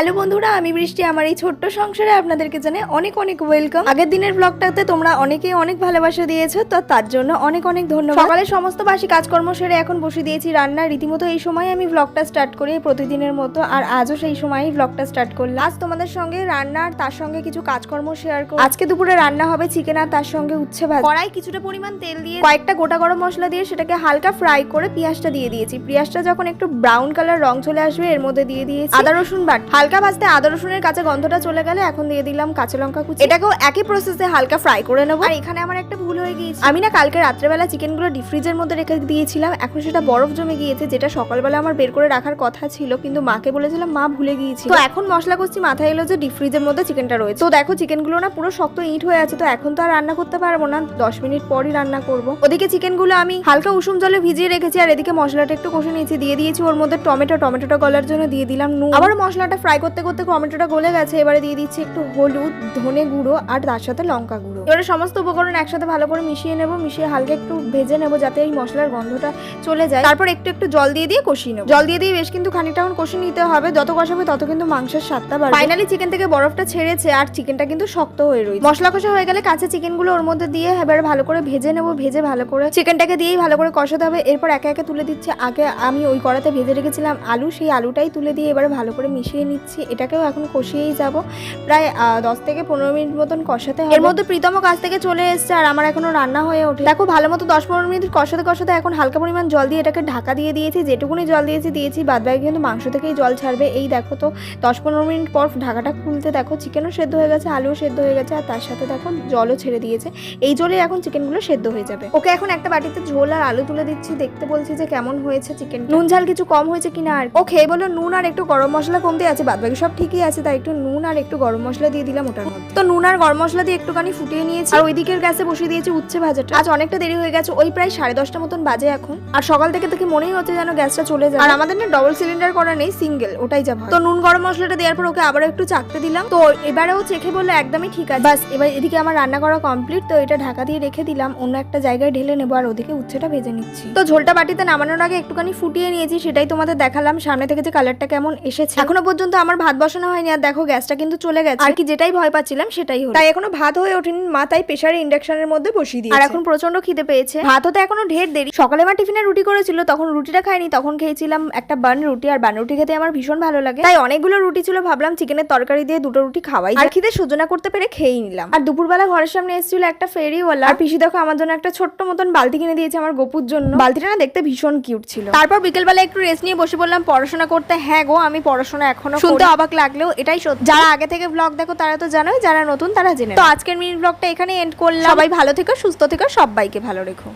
Hello বন্ধুরা, আমি বৃষ্টি। আমার এই ছোট্ট সংসারে আপনাদেরকে জানে অনেক অনেক ওয়েলকাম আগের দিনের ব্লগটাতে তোমরা অনেকেই অনেক ভালোবাসা দিয়েছ, তো তার জন্য অনেক অনেক ধন্যবাদ। সকালে সমস্ত বাসি কাজকর্ম সেরে এখন বসে দিয়েছি রান্না। রীতিমতো এই সময় আমি ব্লগটা স্টার্ট করি প্রতিদিনের মতো, আর আজও সেই সময়ই ব্লগটা স্টার্ট করলাম। আজ তোমাদের সঙ্গে রান্না আর তার সঙ্গে কিছু কাজকর্ম শেয়ার করব। আজকে দুপুরে রান্না হবে চিকেন আর তার সঙ্গে উচ্ছে ভাজা। কড়াই কিছুটা পরিমাণ তেল দিয়ে কয়েকটা গোটা গরম মশলা দিয়ে সেটাকে হালকা ফ্রাই করে পেঁয়াজটা দিয়ে দিয়েছি। পেঁয়াজটা যখন একটু ব্রাউন কালার রং চলে আসবে, এর মধ্যে দিয়ে দিয়েছি আদা রসুন বাট। হালকা ভাজতে আদা রসুনের কাঁচা গন্ধটা চলে গেলে এখন দিয়ে দিলাম কাঁচা লঙ্কা কুচি। এটাকেও একই প্রসেসে হালকা ফ্রাই করে নেব। আর এখানে আমার একটা ভুল হয়ে গিয়েছে। আমি না কালকে রাত্রেবেলা চিকেনগুলো ডিপ ফ্রিজের মধ্যে রেখে দিয়েছিলাম। এখন সেটা বরফ জমে গিয়েছে যেটা সকালবেলা আমার বের করে রাখার কথা ছিল কিন্তু মাকে বলেছিলাম মা ভুলে গিয়েছি। তো এখন মশলা করছি মাথায় এলো যে ডিপ ফ্রিজের মধ্যে চিকেনটা রয়েছে। তো দেখো চিকেনগুলো না পুরো শক্ত ইট হয়ে আছে তো এখন তো আর রান্না করতে পারব না। দশ মিনিট পরই রান্না করব। ওদিকে চিকেনগুলো আমি হালকা উষুম জলে ভিজিয়ে রেখেছি আর এদিকে মশলাটা একটু কষে নিয়েছি। দিয়ে দিয়েছি ওর মধ্যে টমেটো টমেটোটা গলার জন্য দিয়ে দিলাম নুন। আবার মশলাটা ফ্রাই করতে করতে টমেটোটা গলে গেছে, এবারে দিয়ে দিচ্ছি একটু হলুদ, ধনে গুঁড়ো আর তার সাথে লঙ্কা গুঁড়ো। এবারে সমস্ত উপকরণ একসাথে ভালো করে মিশিয়ে নেব, মিশিয়ে হালকা একটু ভেজে নেব যাতে এই মশলার গন্ধটা চলে যায়। তারপর একটু একটু জল দিয়ে দিয়ে কষিয়ে নেব। জল দিয়ে দিয়ে বেশ কিন্তু খানিকটা এখন কষিয়ে নিতে হবে, যত কষাবে তত কিন্তু মাংসের স্বাদটা বাড়বে। ফাইনালি চিকেন থেকে বরফটা ছেড়েছে আর চিকেনটা কিন্তু শক্ত হয়ে রয়েছে। মশলা কষা হয়ে গেলে কাঁচা চিকেনগুলো ওর মধ্যে দিয়ে এবার ভালো করে ভেজে নেব, ভেজে ভালো করে চিকেনটাকে দিয়েই ভালো করে কষাতে হবে। এরপর একে একে তুলে দিচ্ছে। আগে আমি ওই কড়াতে ভেজে রেখেছিলাম আলু, সেই আলুটাই তুলে দিয়ে এবার ভালো করে মিশিয়ে নিচ্ছি। এটাকেও এখন কষিয়েই যাব। প্রায় দশ থেকে পনেরো মিনিট মতন কষাতে হবে। এর মধ্যে প্রীতম কাছ থেকে চলে এসছে আর আমার এখনও রান্না হয়ে ওঠে। দেখো ভালো মতো দশ পনেরো মিনিট কষাতে কষাতে এখন হালকা পরিমাণ জল দিয়ে এটাকে ঢাকা দিয়ে দিয়েছি যেটুকুনি জল দিয়েছি দিয়েছি বাদ বাকি কিন্তু মাংস থেকেই জল ছাড়বে। এই দেখো তো দশ পনেরো মিনিট পর ঢাকাটা খুলতে দেখো চিকেনও সেদ্ধ হয়ে গেছে আলুও সেদ্ধ হয়ে গেছে আর তার সাথে দেখো জলও ছেড়ে দিয়েছে। এই জলে এখন চিকেনগুলো সেদ্ধ হয়ে যাবে। ওকে এখন একটা বাটিতে ঝোল আর আলু তুলে দিচ্ছি দেখতে বলছি যে কেমন হয়েছে চিকেন নুন ঝাল কিছু কম হয়েছে কিনা আর ও খেয়ে বলো নুন আর একটু গরম মশলা কমতে আছে বাদ বাকি সব ঠিকই আছে, তাই একটু নুন আর একটু গরম মশলা দিয়ে দিলাম ওটার মধ্যে। তো নুন আর গরম মশলা দিয়ে একটুখানি ফুটিয়ে নিয়েছি। আর ওই দিকের গ্যাসে বসিয়ে দিয়েছি উচ্ছে ভাজাটা। আজ অনেকটা দেরি হয়ে গেছে, ওই প্রায় সাড়ে দশটা মতন বাজে এখন। আর সকাল থেকে থেকে মনেই হচ্ছে যেন গ্যাসটা চলে যায় আর আমাদের না ডবল সিলিন্ডার করা নেই সিঙ্গেল ওটাই যা ভালো। তো নুন গরম মশলাটা দেওয়ার পর ওকে আবার একটু চাকতে দিলাম। তো এবারেও চেখে বলল একদমই ঠিক আছে। বাস, এবার এদিকে আমার রান্না করা কমপ্লিট তো এটা ঢাকা দিয়ে রেখে দিলাম। অন্য একটা জায়গায় ঢেলে নেব আর ওদিকে উচ্ছেটা ভেজে নিচ্ছি। তো ঝোলটা বাটিতে নামানোর আগে একটুখানি ফুটিয়ে নিয়েছি, সেটাই তোমাদের দেখালাম। সামনে থেকে যে কালারটা কেমন এসেছে। এখনও পর্যন্ত আমার ভাত বসানো হয়নি আর দেখো গ্যাসটা কিন্তু চলে গেছে। আর কি যেটাই ভয় পাচ্ছিলাম সেটাই হলো। তাই এখনও ভাত হয়ে ওঠেনি মা তাই প্রেসারে ইন্ডাকশনের মধ্যে বসিয়ে দিয়েছে। আর এখন প্রচণ্ড খিদে পেয়েছে। ভাত হতে এখনও ঢের দেরি। সকালে মা টিফিনে রুটি করেছিল তখন রুটিটা খাইনি তখন খেয়েছিলাম একটা বান রুটি আর বান রুটি খেতে আমার ভীষণ ভালো লাগে। তাই অনেকগুলো রুটি ছিল ভাবলাম চিকেনের তরকারি দিয়ে দুটো রুটি খাওয়াই আর খিদে সহ্য না করতে পেরে খেয়েই নিলাম। আর দুপুরবেলা ঘরের সামনে এসেছিল একটা ফেরিওয়ালা। আর পিসি দেখো আমার জন্য একটা ছোট্ট মতন বালতি কিনে দিয়েছে আমার গোপুর জন্য। বালতিটা না দেখতে ভীষণ কিউট ছিল। তারপর বিকেলবেলা একটু রেস্ট নিয়ে বসে বললাম পড়াশোনা করতে। হ্যাঁ গো আমি পড়াশোনা এখনও শুনতে অবাক লাগলেও এটাই সত্যি। যারা আগে থেকে ব্লগ দেখো তারা তো জানোই যারা নতুন তারা জেনে তো আজকের মিনিট ব্লগটা এখানে এন্ড করলাম। সবাই ভালো থেকো সুস্থ থেকো সবাইকে ভালো রেখো।